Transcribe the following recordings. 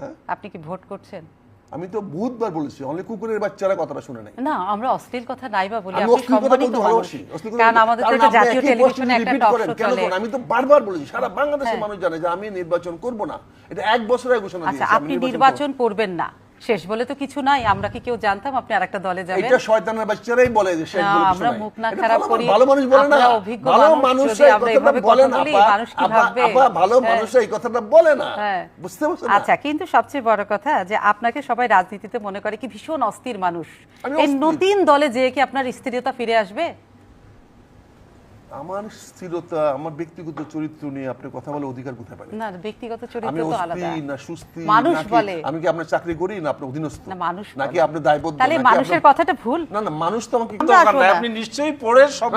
হ্যাঁ? আপনি কি ভোট করছেন? আমি তো বুধবার বলেছি অনেক কুকুরের বাচ্চারা কথাটা শুনে নাই না আমরা অশ্লীল কথা নাই বা বলি আমি আপনি অশ্লীল কথা সম্মানিত বলতে ভালোবাসি অশ্লীল কথা কারণ আমাদের তো জাতীয় টেলিভিশনে একটা টক শো কেন চলে। আমি তো বারবার বলেছি সারা বাংলাদেশের হ্যাঁ। মানুষ জানে যে আমি নির্বাচন করব না। এটা এক বছর আগে ঘোষণা আচ্ছা দিয়েছি আচ্ছা আপনি নির্বাচন করবেন না। শেষ বলে তো কিছু নাই আমরা কি কেউ জানতাম আপনি আরেকটা দলে যাবেন এটা শয়তানের বাচ্চারাই বলে যে শেষ বলে আমরা মুখ না খারাপ করি। ভালো মানুষ বলে না অভিজ্ঞ ভালো মানুষ, এই আমরা কথাটা এভাবে বলে না মানুষ কি ভাববে? আপা ভালো। মানুষরা এই কথাটা বলে না। বুঝতে পারছেন না? আচ্ছা কিন্তু সবচেয়ে বড় কথা যে আপনাকে সবাই রাজনীতিতে মনে করে কি ভীষণ অস্থির মানুষ এই নতুন দলে যে কি আপনার স্থিরতা ফিরে আসবে আমার স্থিরতা আমার ব্যক্তিগত চরিত্র নিয়ে আপনি কথা বলে অধিকার কোথায় পাবেন? না ব্যক্তিগত চরিত্র তো আলাদা। অস্থির না সুস্থি মানুষ বলে। আমি কি আপনার চাকরি করি না আপনার অধীনস্থ? না মানুষ নাকি আপনি দায়বদ্ধ? তাহলে মানুষের কথাটা ভুল। না না মানুষ তো আমাকে দরকার নাই। না। আপনি নিশ্চয়ই পড়ে সব না,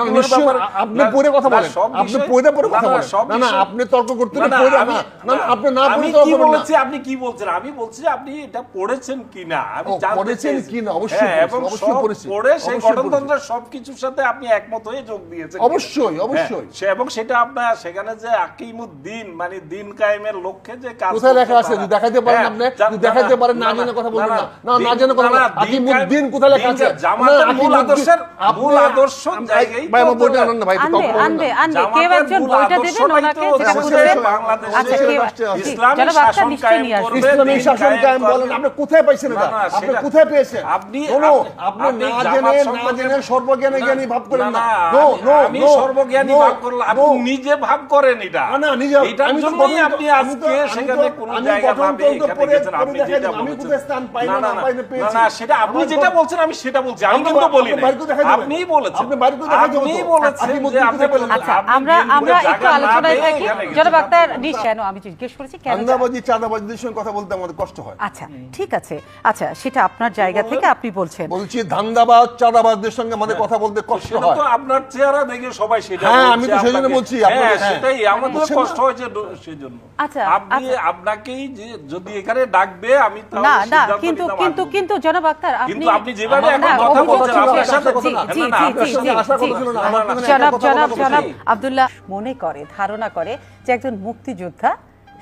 আপনি পড়ে কথা বলেন। আপনি পড়ে পড়ে কথা বলেন। না না আপনি তর্ক করতে না পড়ে না না আপনি না পড়ে তর্ক কি করবেন না। বলেছি? আপনি কি বলছেন? আমি বলছি যে আপনি এটা পড়েছেন কিনা? আমি জানতে পড়েছেন। কিনা, অবশ্যই হ্যাঁ, অবশ্যই সব পড়েছি, পড়ে সেই গঠনতন্ত্রের সবকিছুর সাথে আপনি একমত হয়ে যোগ দিয়েছেন অবশ্যই, অবশ্যই। হ্যাঁ, সে- এবং সেটা আপনার সেখানে যে আকিমুদ্দিন মানে দিন কায়েমের লক্ষ্যে যে কাজ কোথায় লেখা আছে? যদি দেখাইতে পারেন হ্যাঁ, আপনি, যা- যদি দেখাইতে পারেন, না জেনে কথা বলবেন না। না, না জেনে কথা। আকিমুদ্দিন কোথায় লেখা আছে? জামাতের মূল আদর্শের মূল আদর্শ জায়গায় ভাই, আমার বইটা আনেন না, ভাই, আনবে আনবে আনবে কেউ একজন বইটা দেবেন ওনাকে যেটা বলছেন বাংলাদেশে আচ্ছা। ইসলামী শাসন কায়েম করবে। ইসলামী শাসন কায়েম বলেন আপনি কোথায় পাইছেন এটা আপনি কোথায় পেয়েছেন আপনি- আপনি- আপনি আপনি না জেনে না জেনে সর্বজ্ঞানী জ্ঞানী ভাব করেন না না, নো নো নো সর্বজ্ঞানী ভাব করলাম আপনি নিজে ভাব করেন এটা। না, না, নিজে এটার জন্যই আপনি আজকে সেখানে কোন জায়গা ভাবে এখানে গেছেন আপনি যেটা দিলাম। আমি বলেছেন। কোথায় স্থান পাই না, না, না না, পাই না, না, পেয়েছি। না, সেটা আপনি যেটা বলছেন আমি সেটা বলছি। আমি কিন্তু বলি। আপনিই বলেছেন। আপনি। বলেছেন আপনি আচ্ছা আমরা আমরা একটু জায়গা আলোচনায় থাকি জনাব আক্তার নিশ্চয় আমি জিজ্ঞেস করেছি কেন ধান্দাবাজি চাঁদাবাজিদের সঙ্গে কথা বলতে আমাদের কষ্ট হয়। আচ্ছা ঠিক আছে। আচ্ছা সেটা আপনার জায়গা থেকে আপনি বলছেন। বলছি ধান্দাবাজ চাঁদাবাজদের সঙ্গে আমাদের কথা বলতে কষ্ট হয় তো আপনার চেহারা দেখে সবাই সেটা হ্যাঁ, আমি তো সেজন্য বলছি, হ্যাঁ আপনাকে, হ্যাঁ। সেটাই আমাদের কষ্ট হয়েছে সেজন্য আচ্ছা, আপনি আচ্ছা। আপনাকেই যে যদি এখানে ডাকবে আমি না না কিন্তু কিন্তু কিন্তু জনাব আক্তার আপনি কিন্তু আপনি যেভাবে এখন কথা বলছেন, আপনার সাথে কথা না, জি, না, জি, আপনার সাথে আশা জি। করছিল না, আমার না, না, সঙ্গে জনাব জনাব জনাব আব্দুল্লাহ মনে করে ধারণা করে যে একজন মুক্তিযোদ্ধা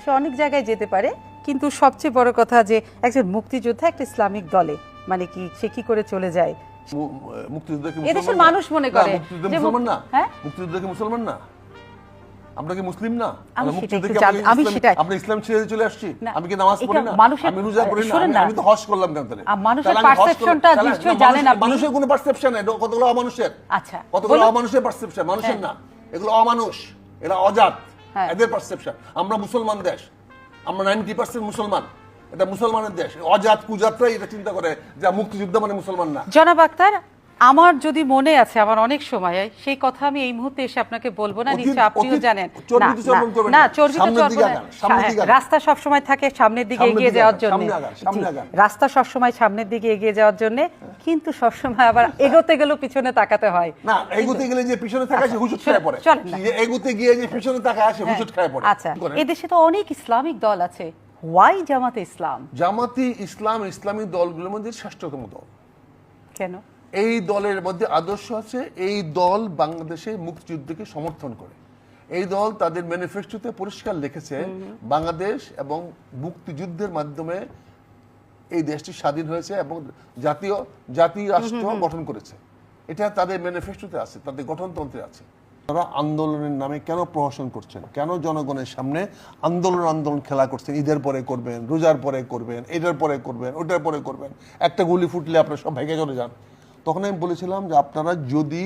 সে অনেক জায়গায় যেতে পারে কিন্তু সবচেয়ে বড় কথা যে একজন মুক্তিযোদ্ধা একটা ইসলামিক দলে মানে কি সে কি করে চলে যায় এদেশের? মানুষ মনে করে যে মুসলমান না। হ্যাঁ? মুসলমান না। আমরা কি মুসলিম না? আমি সেটা আমরা ইসলাম- সেটাই- আমরা ইসলাম ছেড়ে চলে আসছি। আমি কি নামাজ পড়ি না? মানুষের- আমি রোজা করি না। আমি- তো হজ করলাম কেন তাহলে? মানুষের তাহলে- নিশ্চয়ই জানেন আপনি। মানুষের কোনো পারসেপশন এটা কতগুলো অমানুষের? আচ্ছা, কতগুলো অমানুষের পারসেপশন মানুষের হ্যাঁ। না। এগুলো অমানুষ। এরা অজাত। হ্যাঁ। এদের পারসেপশন আমরা মুসলমান দেশ। আমরা নাইনটি পার্সেন্ট মুসলমান। এটা মুসলমানের দেশ। অজাত কুজাতরাই এটা চিন্তা করে যে মুক্তিযুদ্ধ মানে মুসলমান না। জনাব আক্তার আমার যদি মনে আছে আমার অনেক সময় সেই কথা আমি এই মুহূর্তে এসে আপনাকে বলব না নিশ্চয় আপনিও জানেন। না। চর্বিত দিকে আগান। রাস্তা সব সময় থাকে সামনের দিকে এগিয়ে যাওয়ার জন্য। রাস্তা সব সময় সামনের দিকে এগিয়ে যাওয়ার জন্য কিন্তু সব সময় আবার এগোতে গেলেও পিছনে তাকাতে হয়। না এগুতে গেলে যে পিছনে থাকা সে হুজুট খায় পড়ে। এগুতে গিয়ে যে পিছনে থাকা আসে হুজুট খায় পড়ে। আচ্ছা? এদেশে তো অনেক ইসলামিক দল আছে। ওয়াই জামাতে ইসলাম? জামাতি ইসলাম ইসলামী দলগুলোর মধ্যে শ্রেষ্ঠতম দল। কেন? এই দলের মধ্যে আদর্শ আছে এই দল বাংলাদেশে মুক্তিযুদ্ধকে সমর্থন করে। এই দল তাদের ম্যানিফেস্টোতে পরিষ্কার লিখেছে বাংলাদেশ এবং মুক্তিযুদ্ধের মাধ্যমে এই দেশটি স্বাধীন হয়েছে এবং জাতীয় জাতি রাষ্ট্র গঠন করেছে। এটা তাদের ম্যানিফেস্টোতে আছে তাদের গঠনতন্ত্রে আছে। তারা আন্দোলনের নামে কেন প্রহসন করছেন? কেন জনগণের সামনে আন্দোলন আন্দোলন খেলা করছেন? ঈদের পরে করবেন রোজার পরে করবেন এটার পরে করবেন ওটার পরে করবেন। একটা গুলি ফুটলে আপনারা সব ভেঙে চলে যান। তখন আমি বলেছিলাম যে আপনারা যদি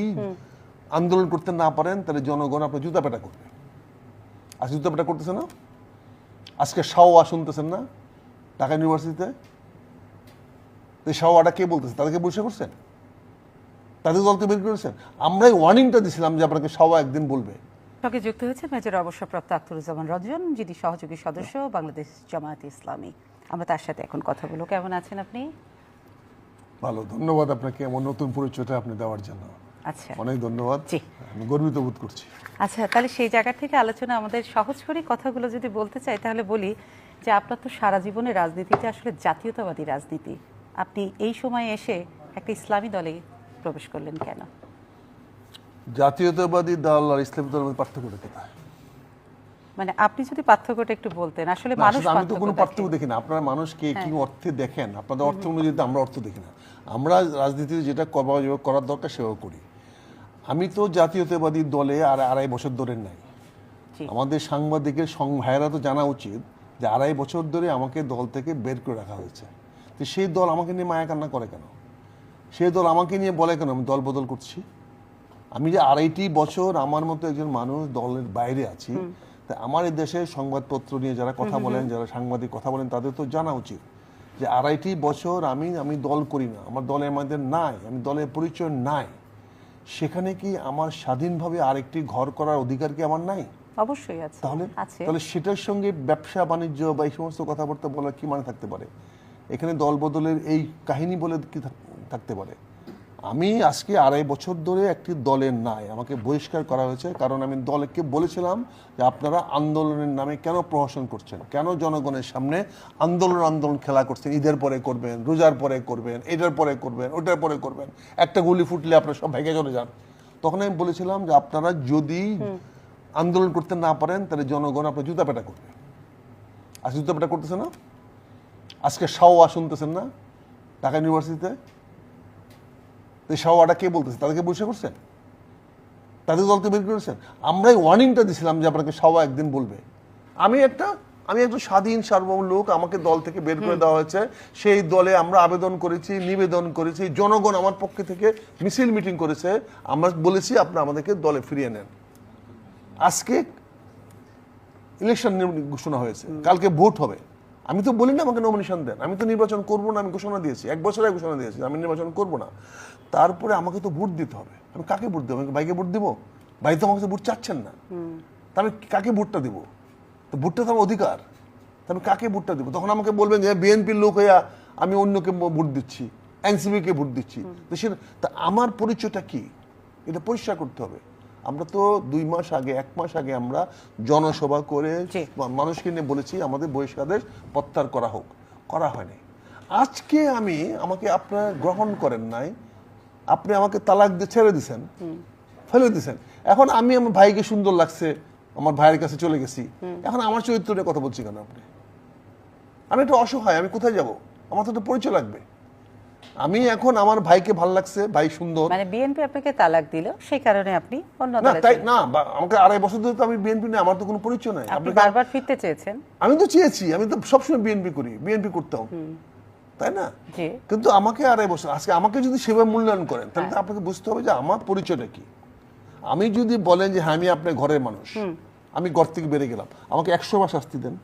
আন্দোলন করতে না পারেন তাহলে জনগণ আপনার জুতা পেটা করবে। আজকে জুতা পেটা করতেছে না? আজকে শাওয়া শুনতেছেন না? ঢাকা ইউনিভার্সিটিতে? শাওয়াটা কে বলতেছে? তাদেরকে বসে করছেন? তাদের দলকে বের করেছেন। আমরাই ওয়ার্নিংটা দিছিলাম যে আপনাকে শাওয়া একদিন বলবে। সঙ্গে যুক্ত হয়েছে মেজর অবসরপ্রাপ্ত আখতারুজ্জামান রঞ্জন যিনি সহযোগী সদস্য বাংলাদেশ জামায়াত ইসলামী। আমরা তার সাথে এখন কথা বলব। কেমন আছেন আপনি? ভালো ধন্যবাদ আপনাকে এমন নতুন পরিচয়টা আপনি দেওয়ার জন্য। আচ্ছা। অনেক ধন্যবাদ। জি। আমি গর্বিত বোধ করছি। আচ্ছা তাহলে সেই জায়গা থেকে আলোচনা আমাদের সহজ করে কথাগুলো যদি বলতে চাই তাহলে বলি যে আপনার তো সারা জীবনে রাজনীতিতে আসলে জাতীয়তাবাদী রাজনীতি। আপনি এই সময়ে এসে একটা ইসলামী দলে প্রবেশ করলেন কেন? জাতীয়তাবাদী দল আর ইসলামী দলের মধ্যে পার্থক্যটা কোথায় মানে আপনি যদি পার্থক্যটা একটু বলতেন আসলে মানুষ আমি তো কোনো পার্থক্য দেখি না। আপনারা মানুষকে কি হ্যাঁ। অর্থে দেখেন? আপনাদের অর্থ অনুযায়ী আমরা অর্থ দেখি না। আমরা রাজনীতিতে যেটা করার দরকার সেভাবে করি। আমি তো জাতীয়তাবাদী দলে আর আড়াই বছর ধরে নাই। আমাদের সাংবাদিকের সং ভাইয়েরা তো জানা উচিত যে আড়াই বছর ধরে আমাকে দল থেকে বের করে রাখা হয়েছে। তো সেই দল আমাকে নিয়ে মায়া কান্না করে কেন? সেই দল আমাকে নিয়ে বলে কেন আমি দল বদল করছি? আমি যে আড়াইটি বছর আমার মতো একজন মানুষ দলের বাইরে আছি তা আমার এই দেশে সংবাদপত্র নিয়ে যারা কথা বলেন যারা সাংবাদিক কথা বলেন তাদের তো জানা উচিত যে আড়াইটি বছর আমি আমি দল করি না। আমার দলের মধ্যে নাই আমি দলের পরিচয় নাই। সেখানে কি আমার স্বাধীনভাবে আরেকটি ঘর করার অধিকার কি আমার নাই? অবশ্যই আছে তাহলে তাহলে সেটার সঙ্গে ব্যবসা বাণিজ্য বা এই সমস্ত কথাবার্তা বলার কি মানে থাকতে পারে? এখানে দল বদলের এই কাহিনী বলে কি থাকতে পারে। আমি আজকে আড়াই বছর ধরে একটি দলের নাই আমাকে বহিষ্কার করা হয়েছে কারণ আমি দলকে বলেছিলাম যে আপনারা আন্দোলনের নামে কেন প্রহসন করছেন কেন জনগণের সামনে আন্দোলন আন্দোলন খেলা করছেন ঈদের পরে করবেন রোজার পরে করবেন এটার পরে করবেন ওটার পরে করবেন একটা গুলি ফুটলে আপনারা সব ভেঙে চলে যান। তখন আমি বলেছিলাম যে আপনারা যদি আন্দোলন করতে না পারেন তাহলে জনগণ আপনার জুতা পেটা করবে। আজকে জুতা পেটা করতেছে না? আজকে শাওয়া শুনতেছেন না? ঢাকা ইউনিভার্সিটিতে? শাওয়াটা কে বলতেছে? তাদেরকে বসে করছেন? তাদের দলকে বের করেছেন? আমরাই ওয়ার্নিংটা দিছিলাম যে আপনাকে শাওয়া একদিন বলবে। আমি একটা আমি একজন স্বাধীন সার্বভৌম লোক আমাকে দল থেকে বের করে দেওয়া হয়েছে। সেই দলে আমরা আবেদন করেছি নিবেদন করেছি। জনগণ আমার পক্ষে থেকে মিছিল মিটিং করেছে। আমরা বলেছি আপনারা আমাদেরকে দলে ফিরিয়ে নেন। আজকে ইলেকশন ঘোষণা হয়েছে। কালকে ভোট হবে। আমি তো বলি না আমাকে নমিনেশন দেন। আমি তো নির্বাচন করব না আমি ঘোষণা দিয়েছি। এক বছর আগে ঘোষণা দিয়েছি আমি নির্বাচন করব না। তারপরে আমাকে তো ভোট দিতে হবে। আমি কাকে ভোট দেবো? আমি বাইকে ভোট দিব? ভাই তো আমাকে তো ভোট চাচ্ছেন না। তা আমি কাকে ভোটটা দিব? তো ভোটটা তো আমার অধিকার। তা আমি কাকে ভোটটা দিব? তখন আমাকে বলবেন যে বিএনপির লোক হইয়া আমি অন্যকে ভোট দিচ্ছি এনসিপিকে ভোট দিচ্ছি। তো সেটা তা আমার পরিচয়টা কি? এটা পরিষ্কার করতে হবে। আমরা তো দুই মাস আগে এক মাস আগে আমরা জনসভা করে মানুষকে নিয়ে বলেছি আমাদের বহিষ্কারের প্রত্যাহার করা হোক। করা হয়নি। আজকে আমি আমাকে আপনারা গ্রহণ করেন নাই আপনি আমাকে তালাক দিয়ে ছেড়ে দিছেন ফেলে দিছেন। এখন আমি আমার ভাইকে সুন্দর লাগছে আমার ভাইয়ের কাছে চলে গেছি। এখন আমার চরিত্র নিয়ে কথা বলছি কেন আপনি? আমি একটু অসহায় আমি কোথায় যাব? আমার তো একটা পরিচয় লাগবে। আমি এখন আমার ভাইকে ভালো লাগছে ভাই সুন্দর। মানে বিএনপি আপনাকে তালাক দিল সেই কারণে আপনি অন্য না তাই না আমাকে আড়াই বছর ধরে তো আমি বিএনপি নেই আমার তো কোনো পরিচয় নাই। আপনি বারবার ফিরতে চেয়েছেন। আমি তো চেয়েছি আমি তো সবসময় বিএনপি করি বিএনপি করতাম তাই না? জি। কিন্তু আমাকে আড়াই বছর আজকে আমাকে যদি সেভাবে মূল্যায়ন করেন তাহলে তো আপনাকে বুঝতে হবে যে আমার পরিচয়টা কি। আমি যদি বলেন যে হ্যাঁ আমি আপনার ঘরের মানুষ। আমি ঘর থেকে বেড়ে গেলাম। আমাকে একশো বার শাস্তি দেন।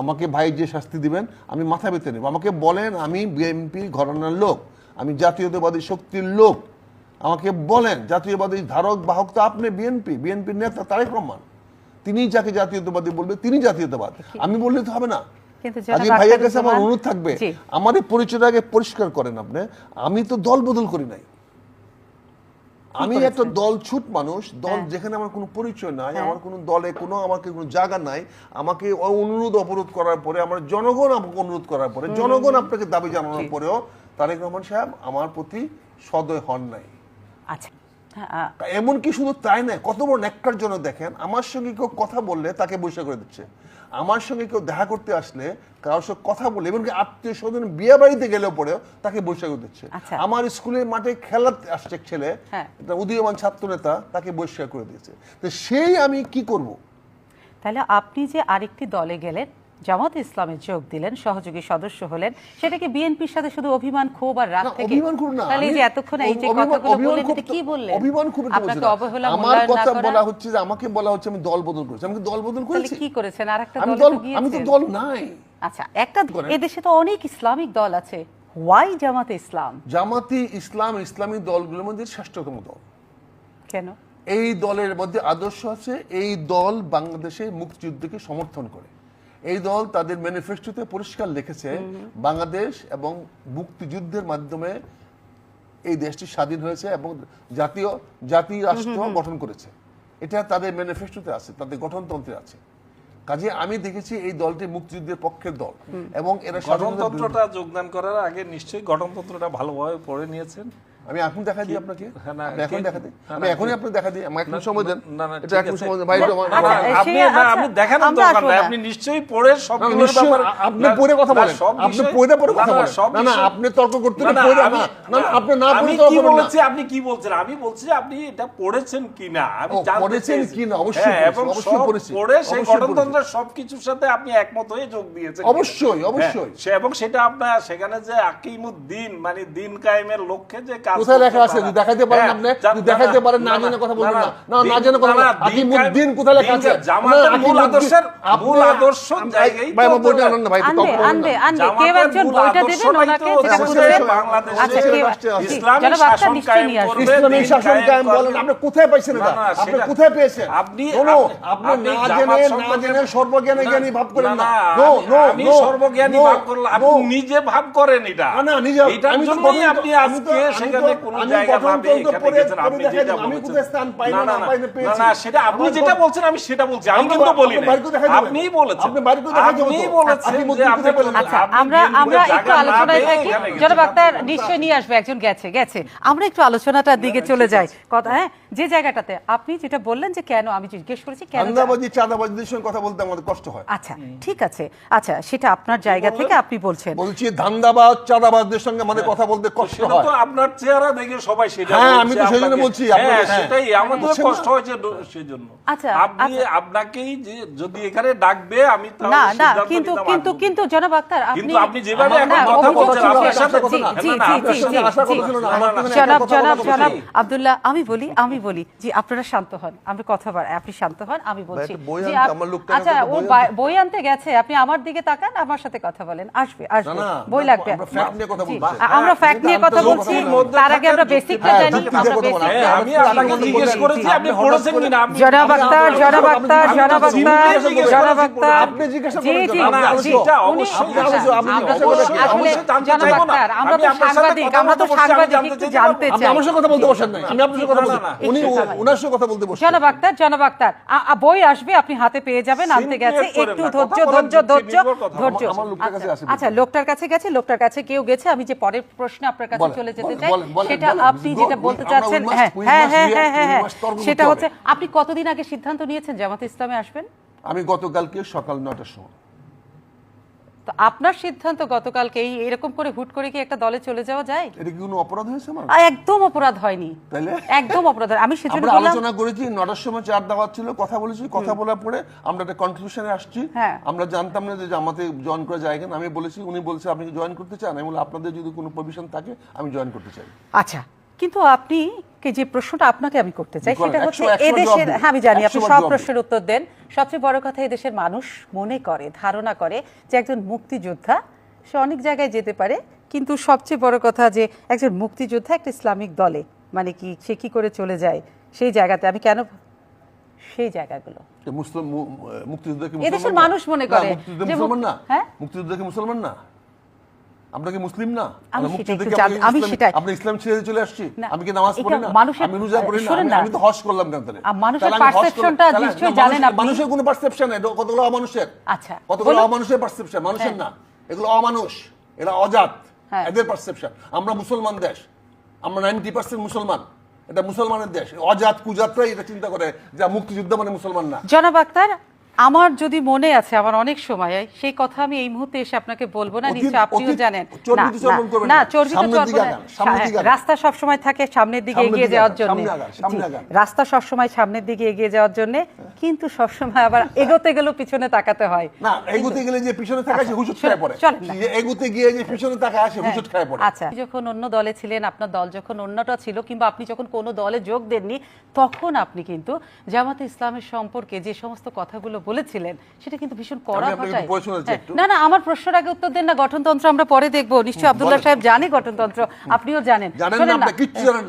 আমাকে ভাই যে শাস্তি দিবেন আমি মাথা পেতে নেব। আমাকে বলেন আমি বিএনপি ঘরানার লোক আমি জাতীয়তাবাদী শক্তির লোক। আমাকে বলেন জাতীয়বাদী ধারক বাহক তো আপনি বিএনপি বিএনপির নেতা তারেক রহমান। তিনি যাকে জাতীয়তাবাদী বলবে তিনি জাতীয়তাবাদ। আমি বললে তো হবে না। আজকে ভাইয়ের কাছে আমার অনুরোধ থাকবে জি। আমার এই পরিচয়টা আগে পরিষ্কার করেন আপনি। আমি তো দল বদল করি নাই। আমি? একটা দল ছুট মানুষ দল হ্যাঁ। যেখানে আমার কোনো পরিচয় নাই হ্যাঁ। আমার কোনো দলে কোনো আমাকে কোনো জায়গা নাই আমাকে অনুরোধ অবরোধ করার পরে আমার জনগণ আমাকে অনুরোধ করার পরে জনগণ আপনাকে দাবি জানানোর পরেও তারেক রহমান সাহেব আমার প্রতি সদয় হন নাই আচ্ছা এমনকি শুধু তাই নয় কত বড় নেককার জন্য দেখেন আমার সঙ্গে কেউ কথা বললে তাকে বৈশা করে দিচ্ছে। আমার সঙ্গে কেউ দেখা করতে আসলে কারোর সঙ্গে কথা বলে এমনকি আত্মীয় স্বজন বিয়ে বাড়িতে গেলেও পরেও তাকে বৈশা করে দিচ্ছে। আচ্ছা। আমার স্কুলের মাঠে খেলাতে আসছে ছেলে হ্যাঁ। উদীয়মান ছাত্র নেতা তাকে বৈশা করে দিয়েছে। তো সেই আমি কি করব? তাহলে আপনি যে আরেকটি দলে গেলেন জামাত ইসলামে যোগ দিলেন সহযোগী সদস্য হলেন। সেটাকে বিএনপির সাথে শুধু অভিমান ক্ষোভ আর রাগ থেকে অভিমান করুন না তাহলে যে এতক্ষণ এই যে কথাগুলো বললেন এটা কি বললেন? অভিমান খুব আপনাকে। অবহেলা আমার কথা বলা হচ্ছে যে আমাকে বলা হচ্ছে আমি দল বদল করেছি। আমি কি দল বদল করেছি। তাহলে কি করেছেন? আর একটা দল তো আমি তো দল নাই। আচ্ছা একটা। এদেশে তো অনেক ইসলামিক দল আছে। ওয়াই জামাতে ইসলাম? জামাতি ইসলাম ইসলামী দলগুলোর মধ্যে শ্রেষ্ঠতম দল। কেন? এই দলের মধ্যে আদর্শ আছে এই দল বাংলাদেশে মুক্তিযুদ্ধকে সমর্থন করে। এই দল তাদের ম্যানিফেস্টোতে পরিষ্কার লিখেছে বাংলাদেশ এবং মুক্তিযুদ্ধের মাধ্যমে এই দেশটি স্বাধীন হয়েছে এবং জাতীয় জাতি রাষ্ট্র গঠন করেছে। এটা তাদের ম্যানিফেস্টোতে আছে তাদের গঠনতন্ত্রে আছে। কাজে আমি দেখেছি এই দলটি মুক্তিযুদ্ধের পক্ষের দল এবং এরা গঠনতন্ত্রটা যোগদান করার আগে নিশ্চয়ই গঠনতন্ত্রটা ভালোভাবে পড়ে নিয়েছেন। আমি এখন দেখা দিই আপনাকে। হ্যাঁ, আপনি এখন দেখা দিই। হ্যাঁ, আমি এখনই আপনাকে দেখা দিই। আমাকে এখন সময় দেন। এটা এখন সময় দেন। ভাই আপনি না, আচ্ছা, আপনি দেখানোর আমরা দরকার নাই। আপনি নিশ্চয়ই পড়ে সব ব্যাপারে- আপনি পড়ে কথা বলেন। আপনি পড়ে পড়ে কথা বলেন। না না আপনি তর্ক করতে না, পড়ে না আমি- না না, আপনি না পড়ে কি তর্ক করবেন না। বলছি আপনি কি বলছেন? আমি বলছি যে আপনি এটা পড়েছেন কিনা? আমি জানতে পড়েছেন কিনা, অবশ্যই হ্যাঁ, এবং অবশ্যই পড়েছি, পড়ে সেই অবশ্যই গণতন্ত্রের সবকিছুর সাথে আপনি একমত হয়ে যোগ দিয়েছেন অবশ্যই, অবশ্যই। সে- এবং সেটা আপনার সেখানে যে আকিমুদ্দিন মানে দিন কায়েমের লক্ষ্যে যে কোথায় লেখা আছে? দেখাতে পারেন হ্যাঁ, আপনি না, পারেন না জেনে কথা বলবেন না। না না জেনে কথা বলবেন। না, না দিন আকিমুদ্দিন কায়েম- কোথায় লেখা আছে? জামাতের মূল আদর্শের মূল আদর্শ জায়গায় ভাই আমার বইটা হতে আনেন না ভাই একটু আনবে আনবে। কেউ একজন বইটা দেবেন আদর্শটাই ওনাকে যেটা বাংলাদেশে ইসলামী শাসন কায়েম করবে। ইসলামী শাসন কায়েম বলেন আপনি কোথায় পাইছেন এটা? আপনি সেটা- কোথায় পেয়েছেন? আপনি- আপনি- না জেনে না জেনে সর্বজ্ঞানী জ্ঞানী ভাব করেন না না, নো সর্বজ্ঞানী ভাব করলাম আপনি নিজে ভাব করেন এটা না, না, নিজে এটার আমি জন্যই আপনি তো- আজকে তো- সেখানে জায়গা না এখানে গেছেন আপনি যেটা বলেছেন। কোথায় স্থান পাই না, না না, না সেটা আপনি যেটা বলছেন আমি সেটা বলছি আমি কিন্তু বলি আপনি নাই। বাইরে করে দেখাই দিবেন। আপনিই বলেছেন। আপনি বাইরে করে আপনিই বলেছেন যে আপনি আচ্ছা আমরা আমরা একটু আলোচনায় থাকি জনাব আক্তার নিশ্চয় নিয়ে আসবে একজন গেছে গেছে। আমরা একটু আলোচনাটার দিকে চলে যাই। কথা হ্যাঁ? যে জায়গাটাতে আপনি যেটা বললেন যে কেন আমি জিজ্ঞেস করেছি কেন চাঁদাবাজিদের সঙ্গে কথা বলতে আমাদের কষ্ট হয়। আচ্ছা ঠিক আছে। আচ্ছা সেটা আপনার জায়গা থেকে আপনি বলছেন। বলছি ধান্দাবাজ চাঁদাবাজদের সঙ্গে আমাদের কথা বলতে কষ্ট হয় তো আপনার চেহারা দেখে সবাই সেটা হ্যাঁ, আমি তো সেজন্য বলছি, হ্যাঁ, হ্যাঁ। সেটাই আমাদের কষ্ট হয়েছে ড- সেজন্য আপনি। আপনাকেই যে যদি এখানে ডাকবে আমি না না কিন্তু কিন্তু কিন্তু জনাব আক্তার আপনি কিন্তু আপনি যেভাবে এখন কথা বলছেন, আপনার সাথে জি, জি, না, না, জি, আপনার জি, সাথে জি, আশা জি। করছিল না, আমার না, না, সঙ্গে জনাব জনাব জনাব আব্দুল্লাহ আমি বলি আমি বলি জি আপনারা শান্ত হন আমি কথা বল আপনি শান্ত হন আমি বলছি আচ্ছা ও বই আনতে। গেছে আপনি আমার দিকে তাকান আমার সাথে কথা বলেন আসবে আসবে বই লাগবে আমরা fact নিয়ে কথা জি, বলছি। আ- আমরা ফ্যাক্ট নিয়ে কথা বলছি। তার আগে আমরা বেসিকটা জানি যুক্তি দিয়ে আমরা কথা বলা। basic- আমি আপনাকে জিজ্ঞেস করেছি আপনি আপনি পড়েছেন কিনা? জনাব আক্তার জনাব আক্তার জনাব আক্তার জনাব আক্তার। আপনি জিজ্ঞাসা জি জি জি, উনি- অবশ্যই আপনি আলোচনা- আপনি জিজ্ঞাসা আমরা- করবেন কেন? আসলে অবশ্যই জানতে জনাব আক্তার, আমরা তো সাংবাদিক আমরা তো বলতে বসছি, আমি সাংবাদিক একটু জানতে চাই। আমার কথা বলতে বসেন নাই আমি আপনার কথা না, বলছি না, না, উনি ওনার সাথে কথা বলতে বসছেন জনাব আক্তার জনাব আক্তার আ- আ- বই আসবে আপনি হাতে পেয়ে যাবেন আনতে গেছে একটু ধৈর্য ধৈর্য ধৈর্য। ধৈর্য আচ্ছা, আচ্ছা লোকটার কাছে গেছে লোকটার কাছে কেউ গেছে আমি যে পরের প্রশ্ন আপনার কাছে চলে যেতে চাই সেটা আপনি যেটা বলতে চাচ্ছেন হ্যাঁ হ্যাঁ হ্যাঁ হ্যাঁ হ্যাঁ হ্যাঁ। করতে সেটা হচ্ছে আপনি কতদিন আগে সিদ্ধান্ত নিয়েছেন জামাত ইসলামে আসবেন? আমি গতকালকে সকাল নটার সময় তো আপনার সিদ্ধান্ত গতকালকে এই এরকম করে হুট করে কি একটা দলে চলে যাওয়া যায়? এটা কি কোনো অপরাধ হয়েছে আমার? একদম অপরাধ হয়নি। তাইলে? একদম অপরাধ। আমি সেজন্য আমরা আলোচনা করেছি নটার সময় চার দাওয়াত ছিল কথা বলেছি কথা বলার পরে আমরা একটা কনক্লুশনে আসছি। হ্যাঁ। আমরা জানতাম না যে আমাদের জয়েন করা যায় কিনা। আমি বলেছি উনি বলছে আপনি জয়েন করতে চান? আমি বললাম আপনাদের যদি কোনো প্রভিশন থাকে আমি জয়েন করতে চাই। আচ্ছা কিন্তু আপনি কে যে প্রশ্নটা আপনাকে আমি করতে চাই সেটা হচ্ছে এদেশের হ্যাঁ আমি জানি আপনি সব প্রশ্নের উত্তর দেন। সবচেয়ে বড় কথা এদেশের মানুষ মনে করে ধারণা করে যে একজন মুক্তিযোদ্ধা সে অনেক জায়গায় যেতে পারে কিন্তু সবচেয়ে বড় কথা যে একজন মুক্তিযোদ্ধা একটা ইসলামিক দলে মানে কি সে কি করে চলে যায় সেই জায়গাতে আমি কেন সেই জায়গাগুলো? মুসলিম মু- মুক্তিযুদ্ধ কি এদেশের মানুষ মনে করে মুক্তিযুদ্ধ মুসলমান না। হ্যাঁ? মুক্তিযুদ্ধ মুসলমান না। আমরা কি মুসলিম না? আমি সেটাই- আমরা ইসলাম ছেড়ে চলে আসছি। আমি কি নামাজ পড়ি না? আমি রোজা পড়ি না। আমি- তো হজ করলাম কেন তাহলে মানুষের তাহলে- নিশ্চয়ই জানেন আপনি। মানুষের কোনো পারসেপশন নাই কতগুলো অমানুষের? আচ্ছা, কতগুলো অমানুষের পারসেপশন মানুষের না। এগুলো অমানুষ। এরা অজাত। হ্যাঁ। এদের পারসেপশন আমরা মুসলমান দেশ। আমরা নাইনটি পার্সেন্ট মুসলমান। এটা মুসলমানের দেশ। অজাত কুজাতরাই এটা চিন্তা করে যে মুক্তিযুদ্ধ মানে মুসলমান না। জনাব আক্তার আমার যদি মনে আছে আমার অনেক সময় সেই কথা আমি এই মুহূর্তে এসে আপনাকে বলব না নিশ্চয় আপনিও জানেন না। আগান, সামনের হ্যাঁ। রাস্তা সব সময় থাকে সামনের দিকে এগিয়ে যাওয়ার জন্য। রাস্তা সব সময় সামনের দিকে এগিয়ে যাওয়ার জন্য কিন্তু সব সময় আবার এগোতে গেলেও পিছনে তাকাতে হয় না এগুতে গেলে যে পিছনে থাকা সে হুজুট খায় পড়ে না। গিয়ে যে পিছনে থাকা আসে হুজুট খায় পড়ে আচ্ছা যখন অন্য দলে ছিলেন আপনার দল যখন অন্যটা ছিল কিংবা আপনি যখন কোনো দলে যোগ দেননি তখন আপনি কিন্তু জামাতে ইসলামের সম্পর্কে যে সমস্ত কথাগুলো বলেছিলেন সেটা কিন্তু ভীষণ কড়া ভাষায়। হ্যাঁ। না না আমার প্রশ্নের আগে উত্তর দেন না গঠনতন্ত্র আমরা পরে দেখব। নিশ্চয়ই আব্দুল্লাহ সাহেব জানে গঠনতন্ত্র আপনিও জানেন।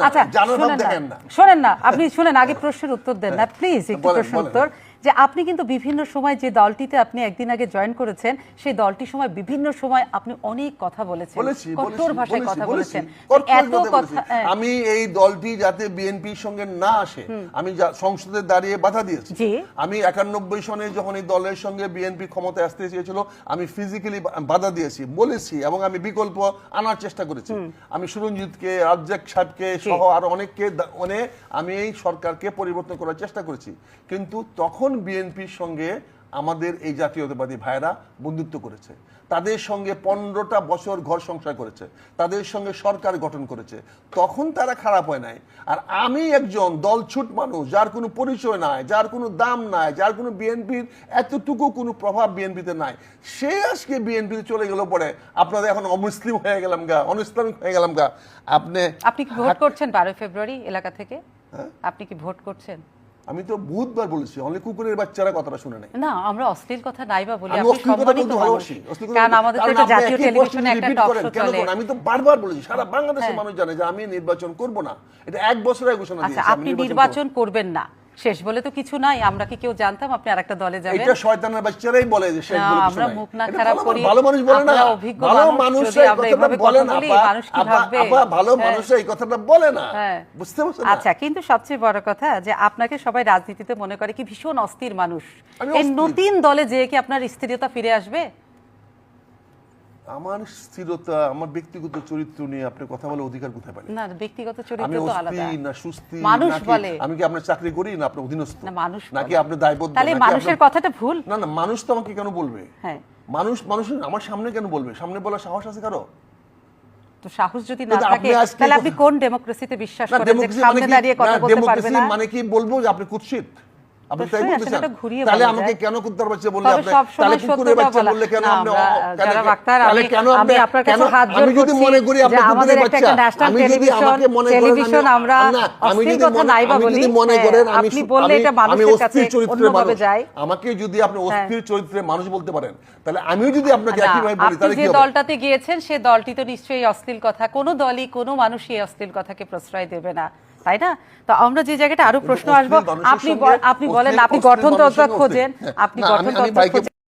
আচ্ছা শোনেন না। শোনেন না আপনি শুনেন আগে প্রশ্নের উত্তর দেন না। প্লিজ একটু প্রশ্ন উত্তর। যে আপনি কিন্তু বিভিন্ন সময় যে দলটিতে আপনি একদিন আগে জয়েন করেছেন সেই দলটির সময় বিভিন্ন সময় আপনি অনেক কথা বলেছেন কঠোর ভাষায় কথা বলেছেন। এত কথা হ্যাঁ। আমি এই দলটি যাতে বিএনপির সঙ্গে না আসে আমি সংসদে দাঁড়িয়ে বাধা দিয়েছি। জি। আমি একানব্বই সনে যখন এই দলের সঙ্গে বিএনপি ক্ষমতায় আসতে চেয়েছিল আমি ফিজিক্যালি বাধা দিয়েছি বলেছি এবং আমি বিকল্প আনার চেষ্টা করেছি। আমি সুরঞ্জিতকে রাজ্জাক সাহেবকে সহ আরও অনেককে মানে আমি এই সরকারকে পরিবর্তন করার চেষ্টা করেছি। কিন্তু তখন বিএনপির সঙ্গে আমাদের এই জাতীয়তাবাদী ভাইরা বন্ধুত্ব করেছে। তাদের সঙ্গে পনেরোটা বছর ঘর সংসার করেছে। তাদের সঙ্গে সরকার গঠন করেছে। তখন তারা খারাপ হয় নাই। আর আমি একজন দলছুট মানুষ যার কোনো পরিচয় নাই যার কোনো দাম নাই যার কোনো বিএনপির এতটুকু কোনো প্রভাব বিএনপিতে নাই। সে আজকে বিএনপিতে চলে গেল পরে আপনাদের এখন অমুসলিম হয়ে গেলাম গা অনইসলামিক হয়ে গেলাম গা। আপনি আপনি কি ভোট করছেন বারোই ফেব্রুয়ারি এলাকা থেকে? হ্যাঁ? আপনি কি ভোট করছেন? আমি তো বহুতবার বলেছি অনেক কুকুরের বাচ্চারা কথাটা শুনে নাই না আমরা অশ্লীল কথা নাই বা বলি আপনি সম্মানিত ভালোবাসি কারণ আমাদের তো একটা জাতীয় টেলিভিশনে একটা টক শো কেন চলে। আমি তো বারবার বলেছি সারা বাংলাদেশের হ্যাঁ। মানুষ জানে যে আমি নির্বাচন করব না। এটা এক বছর আগে ঘোষণা আচ্ছা দিয়েছি আপনি নির্বাচন করবেন না। শেষ বলে তো কিছু নাই আমরা কি কেউ জানতাম আপনি আরেকটা দলে যাবেন এটা শয়তানের বাচ্চারাই বলে যে শেষ বলে কিছু আমরা মুখ না খারাপ করি। ভালো মানুষ বলে না অভিজ্ঞ ভালো মানুষ, যদি এই কথাটা বলে না মানুষ কি ভাববে? আপা ভালো হ্যাঁ। মানুষ এই কথাটা বলে না হ্যাঁ। বুঝতে পারছেন আচ্ছা কিন্তু সবচেয়ে বড় কথা যে আপনাকে সবাই রাজনীতিতে মনে করে কি ভীষণ অস্থির মানুষ এই নতুন দলে যেয়ে কি আপনার স্থিরতা ফিরে আসবে আমার স্থিরতা আমার ব্যক্তিগত চরিত্র নিয়ে আপনি কথা বলে অধিকার কোথায় না ব্যক্তিগত চরিত্র তো আলাদা। না সুস্থি মানুষ বলে। আমি কি আপনার চাকরি করি না অধীনস্থ? না মানুষ নাকি আপনি দায়বদ্ধ? তাহলে মানুষের কথাটা ভুল? না না মানুষ তো আমাকে কেন বলবে? হ্যাঁ। মানুষ মানুষ আমার সামনে কেন বলবে? সামনে বলার সাহস আছে কারও? তো সাহস যদি না থাকে তাহলে আপনি কোন ডেমোক্রেসিতে বিশ্বাস করেন যে মানে সামনে কি দাঁড়িয়ে কথা না, বলতে পারবে ডেমোক্রেসি মানে কি বলব যে আপনি কুৎসিত? আপনি তাই তাহলে আমাকে কেন কুত্তার বাচ্চা বললে আপনি? তাহলে কুকুরের বাচ্চা বললে কেন আপনি আমরা, অ- কেন- যারা ডাক্তার, তাহলে কেন আপনি আপনার কাছে হাত জোর আমি যদি মনে করি আপনি কুকুরের বাচ্চা আমি যদি আমাকে মনে করেন television আমরা আমি অস্থির যদি নাই বা বলি, মনে হ্যাঁ, করেন আমি আপনি বললে এটা মানুষের কাছে চরিত্রের অন্যভাবে মানুষ। যায়। আমাকে যদি আপনি অস্থির চরিত্রের মানুষ বলতে পারেন তাহলে আমিও যদি আপনাকে একইভাবে বলি তাহলে কি যে দলটাতে গিয়েছেন সে দলটি তো নিশ্চয়ই অশ্লীল কথা। কোনো দলই কোনো মানুষই অশ্লীল কথাকে প্রশ্রয় দেবে না। তাই না? তো আমরা যে জায়গাটা আরও প্রশ্ন আসব আপনি আপনি বলেন আপনি গঠন গঠনতন্ত্র খোঁজেন আপনি গঠনতন্ত্র আমি-